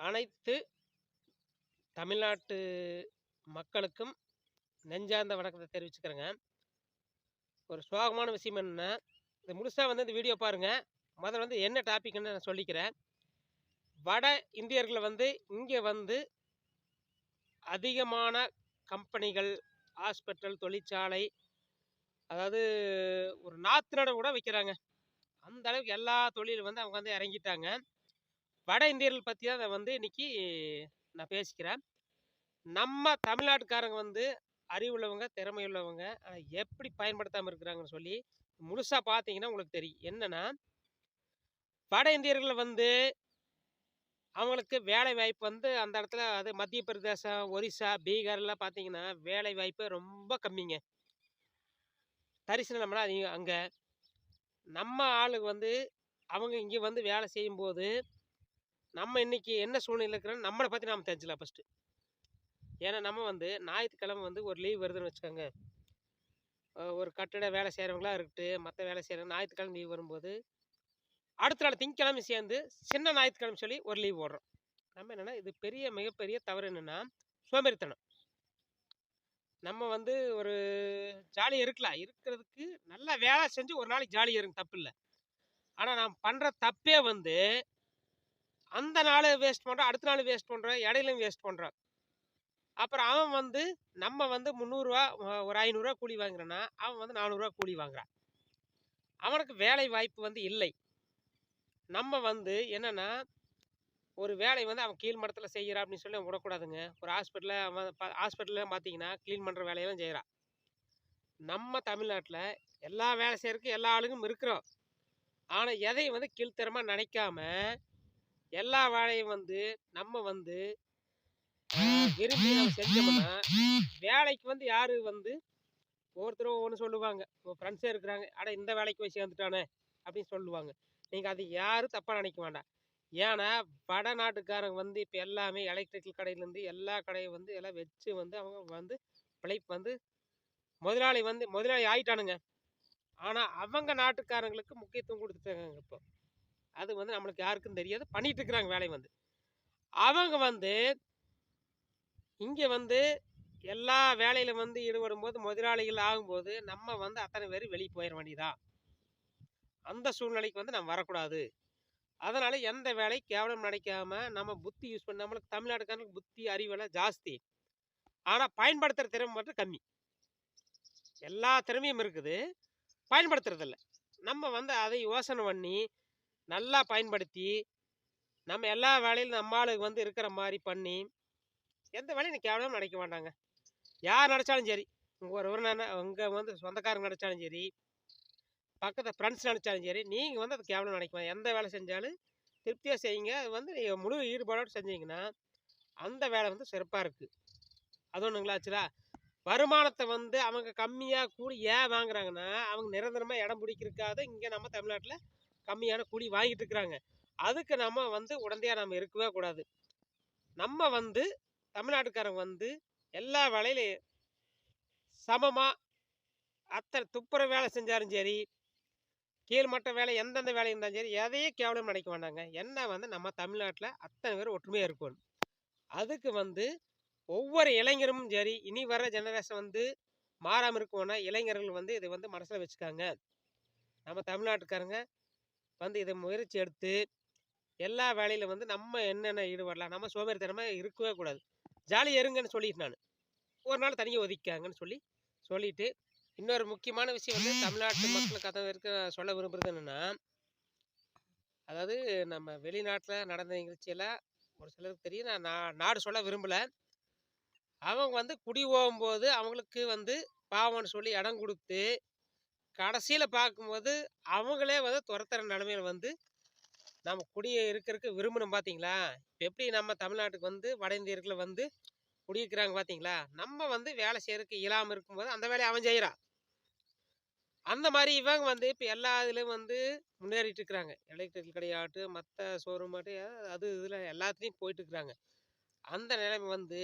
அனைத்து தமிழ்நாட்டு மக்களுக்கும் நெஞ்சார்ந்த வணக்கத்தை தெரிவிச்சுக்கிறேங்க. ஒரு சோகமான விஷயம் என்னென்னா இது முழுசாக வந்து இந்த வீடியோ பாருங்கள் முதல்ல வந்து என்ன டாபிக்னு நான் சொல்லிக்கிறேன். வட இந்தியர்களை வந்து இங்கே வந்து அதிகமான கம்பெனிகள் ஹாஸ்பிட்டல் தொழிற்சாலை அதாவது ஒரு நாற்று நடம் கூட வைக்கிறாங்க. அந்த அளவுக்கு எல்லா தொழிலும் வந்து அவங்க வந்து இறங்கிட்டாங்க. வட இந்தியர்கள் பற்றி தான் அதை வந்து இன்னைக்கு நான் பேசிக்கிறேன். நம்ம தமிழ்நாட்டுக்காரங்க வந்து அறிவுள்ளவங்க திறமை உள்ளவங்க எப்படி பயன்படுத்தாமல் இருக்கிறாங்கன்னு சொல்லி முழுசாக பார்த்தீங்கன்னா உங்களுக்கு தெரியும். என்னென்னா வட இந்தியர்கள் வந்து அவங்களுக்கு வேலை வாய்ப்பு வந்து அந்த இடத்துல அது மத்திய பிரதேசம் ஒரிசா பீகார்லாம் பார்த்தீங்கன்னா வேலை வாய்ப்பு ரொம்ப கம்மிங்க. தரிசனம் நிலமெல்லாம் அதிகம் அங்கே. நம்ம ஆளுங்க வந்து அவங்க இங்கே வந்து வேலை செய்யும்போது நம்ம இன்றைக்கி என்ன சூழ்நிலை இருக்கிறோம் நம்மளை பற்றி நாம் தெரிஞ்சுக்கலாம் ஃபஸ்ட்டு ஏன்னா நம்ம வந்து ஞாயிற்றுக்கிழமை வந்து ஒரு லீவ் வருதுன்னு வச்சுக்கோங்க. ஒரு கட்டிட வேலை செய்கிறவங்களா இருக்கட்டும் மற்ற வேலை செய்கிறவங்க ஞாயிற்றுக்கிழமை லீவ் வரும்போது அடுத்த நாள் திங்கக்கிழமை சேர்ந்து சின்ன ஞாயிற்றுக்கிழமை சொல்லி ஒரு லீவ் ஓடுறோம் நம்ம என்னென்னா இது பெரிய மிகப்பெரிய தவறு என்னென்னா சோம்பேறித்தனம். நம்ம வந்து ஒரு ஜாலியாக இருக்கலாம். இருக்கிறதுக்கு நல்லா வேலை செஞ்சு ஒரு நாளைக்கு ஜாலியாக இருங்க தப்பு இல்லை ஆனால் நான் பண்ணுற தப்பே வந்து அந்த நாள் வேஸ்ட் பண்ணுறான் அடுத்த நாள் வேஸ்ட் பண்ணுறான் இடையிலும் வேஸ்ட் பண்ணுறான் அப்புறம் அவன் வந்து நம்ம வந்து முந்நூறுரூவா ஒரு ஐநூறுரூவா கூலி வாங்குறேன்னா அவன் வந்து நானூறுரூவா கூலி வாங்குறான் அவனுக்கு வேலை வாய்ப்பு வந்து இல்லை. நம்ம வந்து என்னென்னா ஒரு வேலை வந்து அவன் கீழ் மட்டத்தில் செய்கிறான் அப்படின்னு சொல்லி அவன் விடக்கூடாதுங்க. ஒரு ஹாஸ்பிட்டலில் அவன் ஹாஸ்பிட்டலில் பார்த்தீங்கன்னா க்ளீன் பண்ணுற வேலையெல்லாம் செய்கிறான் நம்ம தமிழ்நாட்டில் எல்லா வேலை செய்யறதுக்கு எல்லா ஆளுங்களும் இருக்கிறோம். ஆனால் எதையும் வந்து கீழ்த்தரமாக நினைக்காம எல்லா வேலையும் வந்து நம்ம வந்து விரும்பி நம்ம செஞ்சோம்னா வேலைக்கு வந்து யாரு வந்து ஒவ்வொருத்தரும் ஒவ்வொன்று சொல்லுவாங்க. உங்கள் ஃப்ரெண்ட்ஸே இருக்கிறாங்க. அட இந்த வேலைக்கு போய் சேர்ந்துட்டானே அப்படின்னு சொல்லுவாங்க. நீங்கள் அது யாரும் தப்பாக நினைக்க வேண்டாம். ஏன்னா வட நாட்டுக்காரங்க வந்து இப்போ எல்லாமே எலக்ட்ரிக்கல் கடையிலேருந்து எல்லா கடையும் வந்து எல்லாம் வச்சு வந்து அவங்க வந்து பிழைப்பு வந்து முதலாளி வந்து முதலாளி ஆயிட்டானுங்க. ஆனால் அவங்க நாட்டுக்காரங்களுக்கு முக்கியத்துவம் கொடுத்துட்டாங்க இப்போ. அது வந்து நம்மளுக்கு யாருக்கும் தெரியாது. பண்ணிகிட்டு இருக்கிறாங்க வேலையை வந்து. அவங்க வந்து இங்கே வந்து எல்லா வேலையில் வந்து ஈடுபடும் போது முதலாளிகள் ஆகும்போது நம்ம வந்து அத்தனை பேர் வெளியே போயிட வேண்டியதான் அந்த சூழ்நிலைக்கு வந்து நம்ம வரக்கூடாது. அதனால் எந்த வேலை கேவலம் நினைக்காம நம்ம புத்தி யூஸ் பண்ண நம்மளுக்கு தமிழ்நாட்டுக்காரங்களுக்கு புத்தி அறிவெல்லாம் ஜாஸ்தி. ஆனால் பயன்படுத்துகிற திறமை மட்டும் கம்மி. எல்லா திறமையும் இருக்குது. பயன்படுத்துறதில்ல. நம்ம வந்து அதை யோசனை பண்ணி நல்லா பயன்படுத்தி நம்ம எல்லா வேலையிலும் நம்ம ஆளுக்கு வந்து இருக்கிற மாதிரி பண்ணி எந்த வேலையும் கேவலமாக நினைக்க மாட்டாங்க. யார் நினச்சாலும் சரி உங்கள் ஒரு உறவினர் உங்கள் வந்து சொந்தக்காரங்க நினச்சாலும் சரி பக்கத்தில் ஃப்ரெண்ட்ஸ் நினச்சாலும் சரி நீங்கள் வந்து அது கேவலம் நினைக்கலாம் எந்த வேலை செஞ்சாலும் திருப்தியாக செய்யுங்க. அது வந்து நீங்கள் முழு ஈடுபாடோடு செஞ்சீங்கன்னா அந்த வேலை வந்து சிறப்பாக இருக்குது அது ஒன்றுங்களா ஆச்சுதா வருமானத்தை வந்து அவங்க கம்மியாக கூடி ஏன் வாங்குறாங்கன்னா அவங்க நிரந்தரமாக இடம் பிடிக்கிறதுக்காக இங்கே நம்ம தமிழ்நாட்டில் கம்மியான கூலி வாங்கிட்டு இருக்கிறாங்க. அதுக்கு நம்ம வந்து உடந்தையாக நம்ம இருக்கவே கூடாது. நம்ம வந்து தமிழ்நாட்டுக்காரங்க வந்து எல்லா வேலையிலையும் சமமாக அத்தனை துப்புர வேலை செஞ்சாலும் சரி கீழ்மட்ட வேலை எந்தெந்த வேலை இருந்தாலும் சரி எதையே கேவலம் நினைக்க வேண்டாங்க என்ன வந்து நம்ம தமிழ்நாட்டில் அத்தனை பேர் ஒற்றுமையாக இருக்கணும். அதுக்கு வந்து ஒவ்வொரு இளைஞரும் சரி இனி வர ஜெனரேஷன் வந்து மாறாமல் இருக்கணும்னா இளைஞர்கள் வந்து இதை வந்து மனசில் வச்சுக்காங்க. நம்ம தமிழ்நாட்டுக்காரங்க வந்து இதை முயற்சி எடுத்து எல்லா வேலையில் வந்து நம்ம என்னென்ன ஈடுபடலாம் நம்ம சோம்பேறித்தனமாக இருக்கவே கூடாது. ஜாலியாக இருங்கன்னு சொல்லிட்டு நான். ஒரு நாள் தனியாக ஒதுக்காங்கன்னு சொல்லி சொல்லிட்டு இன்னொரு முக்கியமான விஷயம் வந்து தமிழ்நாட்டு மக்களுக்கு அதை இருக்க சொல்ல விரும்புறது என்னென்னா அதாவது நம்ம வெளிநாட்டில் நடந்த நிகழ்ச்சியெல்லாம் ஒரு சிலருக்கு தெரியும். நான் நா- நாடு சொல்ல விரும்பலை. அவங்க வந்து குடி போகும்போது அவங்களுக்கு வந்து பாவம்னு சொல்லி இடம் கொடுத்து கடைசியில் பார்க்கும்போது அவங்களே வந்து துரத்துற நிலமையில வந்து நம்ம குடி இருக்கிறதுக்கு விரும்பணும் பார்த்தீங்களா இப்போ எப்படி நம்ம தமிழ்நாட்டுக்கு வந்து வட இந்தியர்களை வந்து குடியிருக்கிறாங்க பார்த்தீங்களா நம்ம வந்து வேலை செய்யறதுக்கு இயலாமல் இருக்கும்போது அந்த வேலையை அவன் செய்கிறான் அந்த மாதிரி இவங்க வந்து இப்போ எல்லா இதுலேயும் வந்து முன்னேறிட்டு இருக்கிறாங்க. எலக்ட்ரிக்கல் கடையாகட்டும் மற்ற ஷோரூம் ஆட்டு அது இதில் எல்லாத்துலேயும் போயிட்டு இருக்கிறாங்க. அந்த நிலைமை வந்து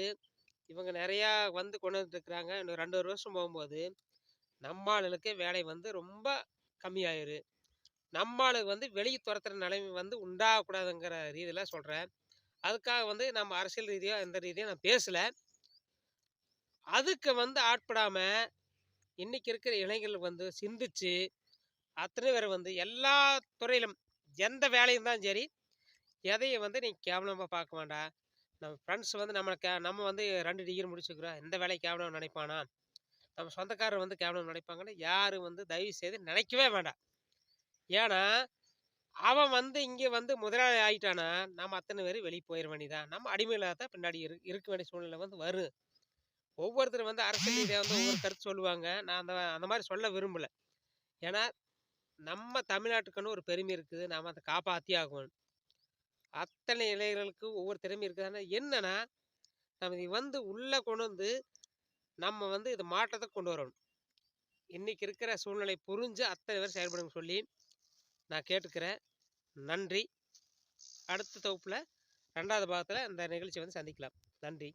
இவங்க நிறையா வந்து கொண்டு வந்துட்டு இருக்கிறாங்க. இன்னும் ரெண்டு ஒரு வருஷம் போகும்போது நம்மாளுக்கு வேலை வந்து ரொம்ப கம்மியாயிரு. நம்மளுக்கு வந்து வெளியே துரத்துற நிலைமை வந்து உண்டாகக்கூடாதுங்கிற ரீதியில் சொல்கிறேன் அதுக்காக வந்து நம்ம அரசியல் ரீதியாக எந்த ரீதியாக நான் பேசலை. அதுக்கு வந்து ஆட்படாமல் இன்றைக்கி இருக்கிற இளைஞர்கள் வந்து சிந்திச்சு அத்தனை பேர் வந்து எல்லா துறையிலும் எந்த வேலையும் தான் சரி எதையும் வந்து நீ கேவலமாக பார்க்க வேண்டாம். நம்ம ஃப்ரெண்ட்ஸ் வந்து நம்மளை கே நம்ம வந்து ரெண்டு டிகிரி முடிச்சுக்கிறோம் எந்த வேலையை கேவலம் நினைப்பானா? நம்ம சொந்தக்காரர் வந்து கேவலம் நினைப்பாங்கன்னு யாரும் வந்து தயவு செய்து நினைக்கவே வேண்டாம். ஏன்னா அவன் வந்து இங்கே வந்து முதலாளி ஆயிட்டானா நம்ம அத்தனை பேரும் வெளியே போயிட வேண்டியதான் நம்ம அடிமையில்லாத தான் பின்னாடி இரு இருக்க வேண்டிய சூழ்நிலை வந்து வரும். ஒவ்வொருத்தர் வந்து அரசியல் ரீதியாக வந்து ஒவ்வொரு கருத்து சொல்லுவாங்க. நான் அந்த அந்த மாதிரி சொல்ல விரும்பல. ஏன்னா நம்ம தமிழ்நாட்டுக்குன்னு ஒரு பெருமை இருக்குது. நாம் அதை காப்பாற்றி ஆகணும். அத்தனை இளைஞர்களுக்கு ஒவ்வொரு திறமை இருக்குது ஆனால் என்னன்னா நம்ம இது வந்து உள்ளே கொண்டு வந்து நம்ம வந்து இது மாற்றத்தை கொண்டு வரணும். இன்னைக்கு இருக்கிற சூழ்நிலை புரிஞ்சு அத்தனை பேர் செயல்படுங்க சொல்லி நான் கேட்டுக்கிறேன். நன்றி. அடுத்த தொகுப்பில் ரெண்டாவது பாகத்தில் இந்த நிகழ்ச்சி வந்து சந்திக்கலாம். நன்றி.